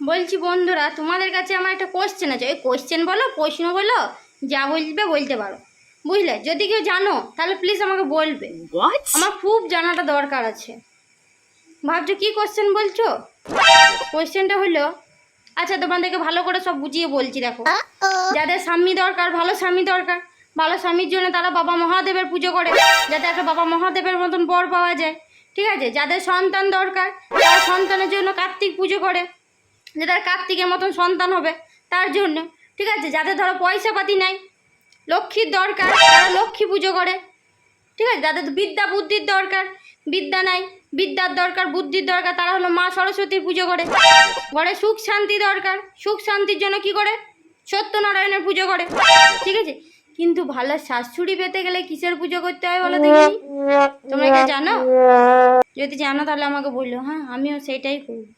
বলছি বন্ধুরা তোমাদের কাছে আমার একটা কোশ্চেন আছে। ওই কোশ্চেন বলো প্রশ্ন বলো যা বলবে বলতে পারো। বুঝলে? যদি কেউ জানো তাহলে প্লিজ আমাকে বলবে। আমার খুব জানাটা দরকার আছে। ভাবছ কি কোশ্চেন বলছো? কোশ্চেনটা হলো আচ্ছা তোমাদেরকে ভালো করে সব বুঝিয়ে বলছি দেখো। যাদের স্বামী দরকার ভালো স্বামী দরকার ভালো স্বামীর জন্য তারা বাবা মহাদেবের পুজো করে যাতে একটা বাবা মহাদেবের মতন বর পাওয়া যায়। ঠিক আছে? যাদের সন্তান দরকার তারা সন্তানের জন্য কার্তিক পুজো করে। যে তার কার্তিকের মতন সন্তান হবে, তার জন্য। ঠিক আছে? যাদের ধরো পয়সা পাতি নাই, লক্ষ্মীর দরকার, তারা লক্ষ্মী পুজো করে। ঠিক আছে? যাদের বিদ্যা বুদ্ধির দরকার, বিদ্যা নাই, বিদ্যার দরকার, বুদ্ধির দরকার, তারা হলো মা সরস্বতীর পুজো করে। ঘরে সুখ শান্তি দরকার, সুখ শান্তির জন্য কি করে? সত্যনারায়ণের পুজো করে। ঠিক আছে? কিন্তু ভালো শাশুড়ি পেতে গেলে কিসের পুজো করতে হয় বলো দেখি? তোমরা কি জানো? যদি জানো তাহলে আমাকে বলল হ্যাঁ আমিও সেটাই করব।